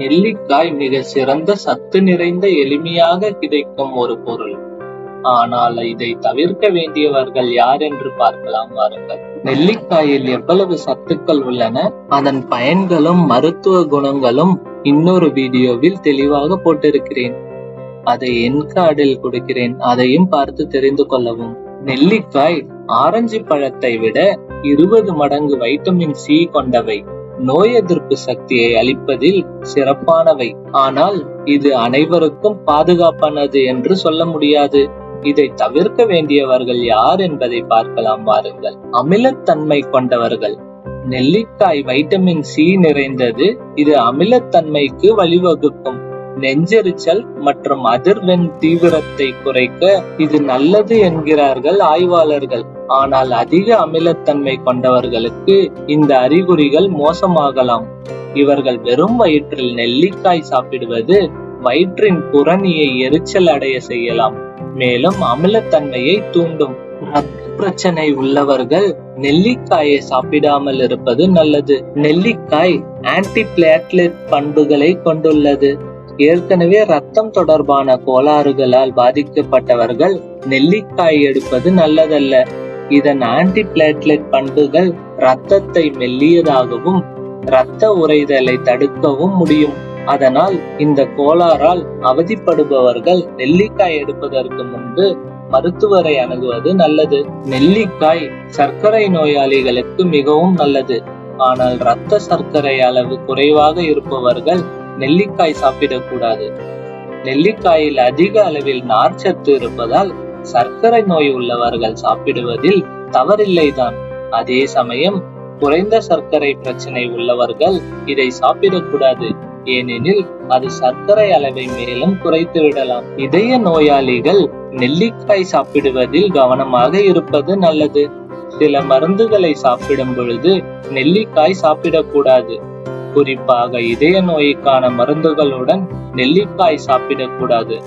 நெல்லிக்காய் மிக சிறந்த சத்து நிறைந்த எளிமையாக கிடைக்கும் ஒரு பொருள். ஆனால் இதை தவிர்க்க வேண்டியவர்கள் யார் என்று பார்க்கலாம் வாருங்கள். நெல்லிக்காயில் எவ்வளவு சத்துக்கள் உள்ளன? அதன் பயன்களும் மருத்துவ குணங்களும் இன்னொரு வீடியோவில் தெளிவாக போட்டிருக்கிறேன். அதை என் கார்டில் கொடுக்கிறேன் அதையும் பார்த்து தெரிந்து கொள்ளவும். நெல்லிக்காய் ஆரஞ்சு பழத்தை விட இருபது மடங்கு வைட்டமின் சி கொண்டவை. நோய் எதிர்ப்பு சக்தியை அளிப்பதில் சிறப்பானவை. ஆனால் இது அனைவருக்கும் பாதுகாப்பானது என்று சொல்ல முடியாது. இதை தவிர்க்க வேண்டியவர்கள் யார் என்பதை பார்க்கலாம் வாருங்கள். அமிலத்தன்மை கொண்டவர்கள். நெல்லிக்காய் வைட்டமின் சி நிறைந்தது. இது அமிலத்தன்மைக்கு வழிவகுக்கும். நெஞ்செரிச்சல் மற்றும் அதிர்வெண் தீவிரத்தை குறைக்க இது நல்லது என்கிறார்கள் ஆய்வாளர்கள். ஆனால் அதிக அமிலத்தன்மை கொண்டவர்களுக்கு இந்த அறிகுறிகள் மோசமாகலாம். இவர்கள் வெறும் வயிற்றில் நெல்லிக்காய் சாப்பிடுவது வயிற்றின் புறணியை எரிச்சல் அடைய செய்யலாம். மேலும் அமிலத்தன்மையை தூண்டும். ரத்த பிரச்சனை உள்ளவர்கள் நெல்லிக்காயை சாப்பிடாமல் இருப்பது நல்லது. நெல்லிக்காய் ஆன்டி பிளேட்லெட் பண்புகளை கொண்டுள்ளது. ஏற்கனவே ரத்தம் தொடர்பான கோளாறுகளால் பாதிக்கப்பட்டவர்கள் நெல்லிக்காய் எடுப்பது நல்லதல்ல. இதன் ஆன்டி பிளேட்லெட் பண்புகள் ரத்தத்தை மெல்லியதாகவும் இரத்த உறைதலை தடுக்கவும் முடியும். அதனால் இந்த கோளாறால் அவதிப்படுபவர்கள் நெல்லிக்காய் எடுப்பதற்கு முன்பு மருத்துவரை அணுகுவது நல்லது. நெல்லிக்காய் சர்க்கரை நோயாளிகளுக்கு மிகவும் நல்லது. ஆனால் இரத்த சர்க்கரை அளவு குறைவாக இருப்பவர்கள் நெல்லிக்காய் சாப்பிடக்கூடாது. நெல்லிக்காயில் அதிக அளவில் நார்ச்சத்து இருப்பதால் சர்க்கரை நோய் உள்ளவர்கள் சாப்பிடுவதில் தவறில்லைதான். அதே சமயம் குறைந்த சர்க்கரை பிரச்சனை உள்ளவர்கள் இதை சாப்பிடக்கூடாது. ஏனெனில் அது சர்க்கரை அளவை மேலும் குறைத்து விடலாம். இதய நோயாளிகள் நெல்லிக்காய் சாப்பிடுவதில் கவனமாக இருப்பது நல்லது. சில மருந்துகளை சாப்பிடும் பொழுது நெல்லிக்காய் சாப்பிடக்கூடாது. குறிப்பாக இதய நோய்க்கான மருந்துகளுடன் நெல்லிக்காய் சாப்பிடக்கூடாது.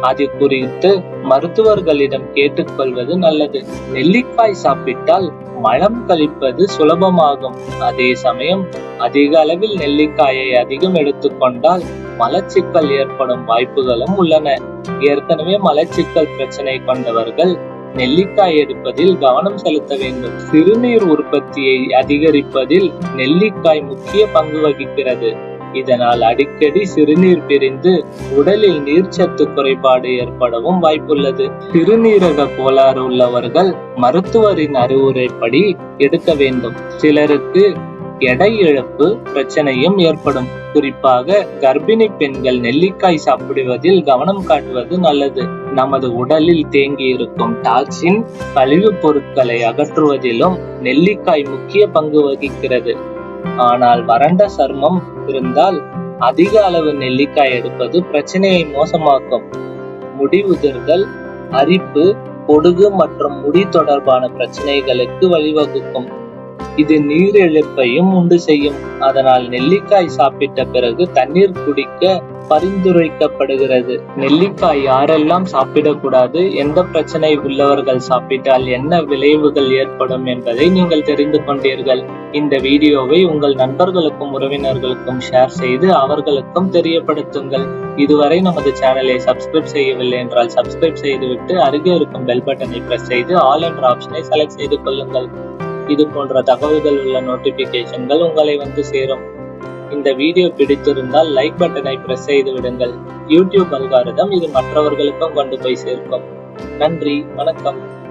அது குறித்து மருத்துவர்களிடம் கேட்டுக்கொள்வது நல்லது. நெல்லிக்காய் சாப்பிட்டால் மலம் கழிப்பது சுலபமாகும். அதே சமயம் அதிக அளவில் நெல்லிக்காயை அதிகம் எடுத்துக்கொண்டால் மலச்சிக்கல் ஏற்படும் வாய்ப்புகளும் உள்ளன. ஏற்கனவே மலச்சிக்கல் பிரச்சனை கொண்டவர்கள் நெல்லிக்காய் எடுப்பதில் கவனம் செலுத்த வேண்டும். சிறுநீர் உற்பத்தியை அதிகரிப்பதில் நெல்லிக்காய் முக்கிய பங்கு வகிக்கிறது. இதனால் அடிக்கடி சிறுநீர் பிரிந்து உடலில் நீர்ச்சத்து குறைபாடு ஏற்படவும் வாய்ப்புள்ளது. சிறுநீரக கோளாறு உள்ளவர்கள் மருத்துவரின் அறிவுரைப்படி எடுக்க வேண்டும். சிலருக்கு எடை இழப்பு பிரச்சனையும் ஏற்படும். குறிப்பாக கர்ப்பிணி பெண்கள் நெல்லிக்காய் சாப்பிடுவதில் கவனம் காட்டுவது நல்லது. நமது உடலில் தேங்கி இருக்கும் டாக்ஸின் கழிவுப் பொருட்களை அகற்றுவதிலும் நெல்லிக்காய் முக்கிய பங்கு வகிக்கிறது. ஆனால் வறண்ட சர்மம் இருந்தால் அதிக அளவு நெல்லிக்காய் எடுப்பது பிரச்சனையை மோசமாக்கும். முடி உதிர்தல் அரிப்பு பொடுகு மற்றும் முடி தொடர்பான பிரச்சனைகளுக்கு வழிவகுக்கும். இது நீரிழப்பையும் உண்டு செய்யும். அதனால் நெல்லிக்காய் சாப்பிட்ட பிறகு தண்ணீர் குடிக்க பரிந்துரைக்கப்படுகிறது. நெல்லிக்காய் யாரெல்லாம் சாப்பிடக்கூடாது எந்த பிரச்சனை உள்ளவர்கள் சாப்பிட்டால் என்ன விளைவுகள் ஏற்படும் என்பதை நீங்கள் தெரிந்து கொண்டீர்கள். இந்த வீடியோவை உங்கள் நண்பர்களுக்கும் உறவினர்களுக்கும் ஷேர் செய்து அவர்களுக்கும் தெரியப்படுத்துங்கள். இதுவரை நமது சேனலை சப்ஸ்கிரைப் செய்யவில்லை என்றால் சப்ஸ்கிரைப் செய்துவிட்டு அருகே இருக்கும் பெல் பட்டனை பிரஸ் செய்து ஆல் என்ற ஆப்ஷனை செலக்ட் செய்து கொள்ளுங்கள். இது போன்ற தகவல்கள் உள்ள நோட்டிபிகேஷன்கள் உங்களை வந்து சேரும். இந்த வீடியோ பிடித்திருந்தால் லைக் பட்டனை பிரஸ் செய்து விடுங்கள். யூடியூப் அல்காரிதம் இது மற்றவர்களுக்கும் கொண்டு போய் சேர்க்கும். நன்றி வணக்கம்.